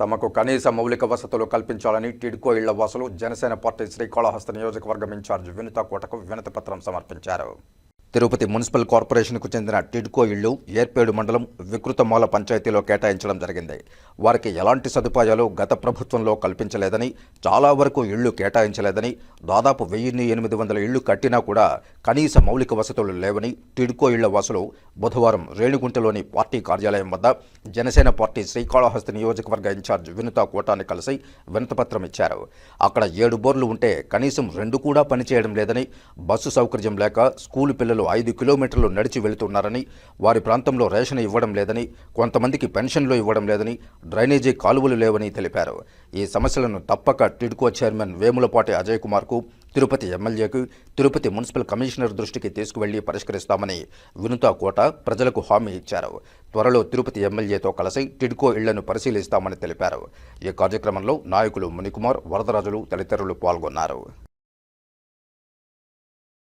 తమకు కనీస మౌలిక వసతులు కల్పించాలని టిడ్కో ఇళ్ళ వాసులు జనసేన పార్టీ శ్రీకాళహస్తి నియోజకవర్గం ఇన్ఛార్జ్ వినుత కోటకు వినతి పత్రం సమర్పించారు. తిరుపతి మున్సిపల్ కార్పొరేషన్కు చెందిన టిడ్కో ఇళ్ళు ఏర్పేడు మండలం వికృతమాల పంచాయతీలో కేటాయించడం జరిగింది. వారికి ఎలాంటి సదుపాయాలు గత ప్రభుత్వంలో కల్పించలేదని చాలా వరకు ఇళ్ళు కేటాయించలేదని దాదాపు వెయ్యిన్ని ఎనిమిది వందల ఇళ్ళు కట్టినా కూడా కనీస మౌలిక వసతులు లేవని టిడ్కో ఇళ్ళ వాసులు బుధవారం రేణిగుంటలోని పార్టీ కార్యాలయం వద్ద జనసేన పార్టీ శ్రీకాళహస్తి నియోజకవర్గ ఇన్ఛార్జ్ వినుతా కోటాని కలిసి వినతపత్రం ఇచ్చారు. అక్కడ ఏడు బోర్లు ఉంటే కనీసం రెండు కూడా పనిచేయడం లేదని బస్సు సౌకర్యం లేక స్కూలు పిల్లలు ఐదు కిలోమీటర్లు నడిచి వెళుతున్నారని వారి ప్రాంతంలో రేషన్ ఇవ్వడం లేదని కొంతమందికి పెన్షన్లు ఇవ్వడం లేదని డ్రైనేజీ కాలువలు లేవని తెలిపారు. ఈ సమస్యలను తప్పక టిడ్కో చైర్మన్ వేములపాటి అజయ్ కుమార్కు తిరుపతి ఎమ్మెల్యేకు తిరుపతి మున్సిపల్ కమిషనర్ దృష్టికి తీసుకువెళ్ళి పరిష్కరిస్తామని వినుతా కోట ప్రజలకు హామీ ఇచ్చారు. త్వరలో తిరుపతి ఎమ్మెల్యేతో కలిసి టిడ్కో ఇళ్ళను పరిశీలిస్తామని తెలిపారు. ఈ కార్యక్రమంలో నాయకులు మునికుమార్ వరదరాజులు తదితరులు పాల్గొన్నారు.